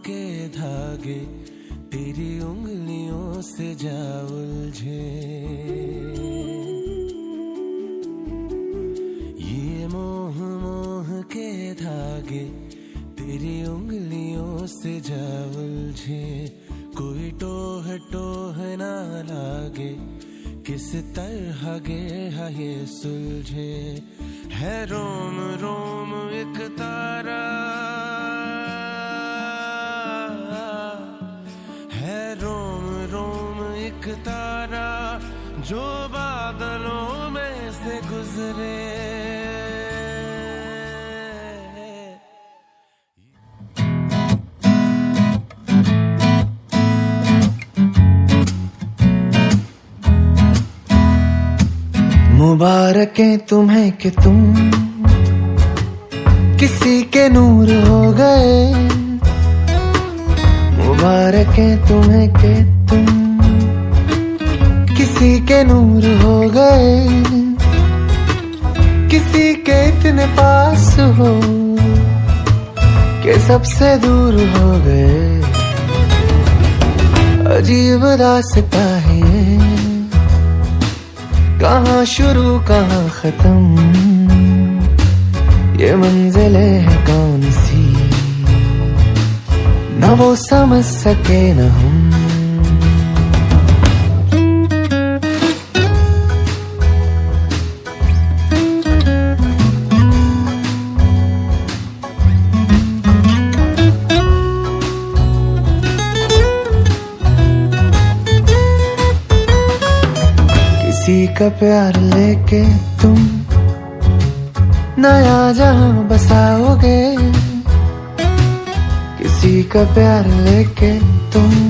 के धागे, तेरी उंगलियों से जा उलझे ये मोह मोह के धागे, तेरी उंगलियों से जा उलझे कोई टोह टोह ना लागे, किस तरह गे ये सुलझे। है रोम रोम एक तारा। जो बादलों में से गुजरे। मुबारकें तुम्हें कि तुम किसी के नूर हो गए। मुबारकें तुम्हें कि तुम किसी के नूर हो गए, किसी के इतने पास हो के सबसे दूर हो गए। अजीब रास्ता है, कहाँ शुरू, कहाँ खत्म, ये मंजिलें है कौन सी? न वो समझ सके न हम। का प्यार लेके तुम नया जहाँ बसाओगे। किसी का प्यार लेके तुम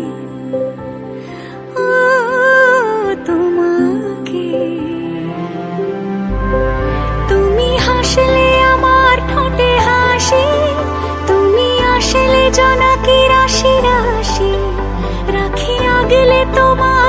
গেলে তোমার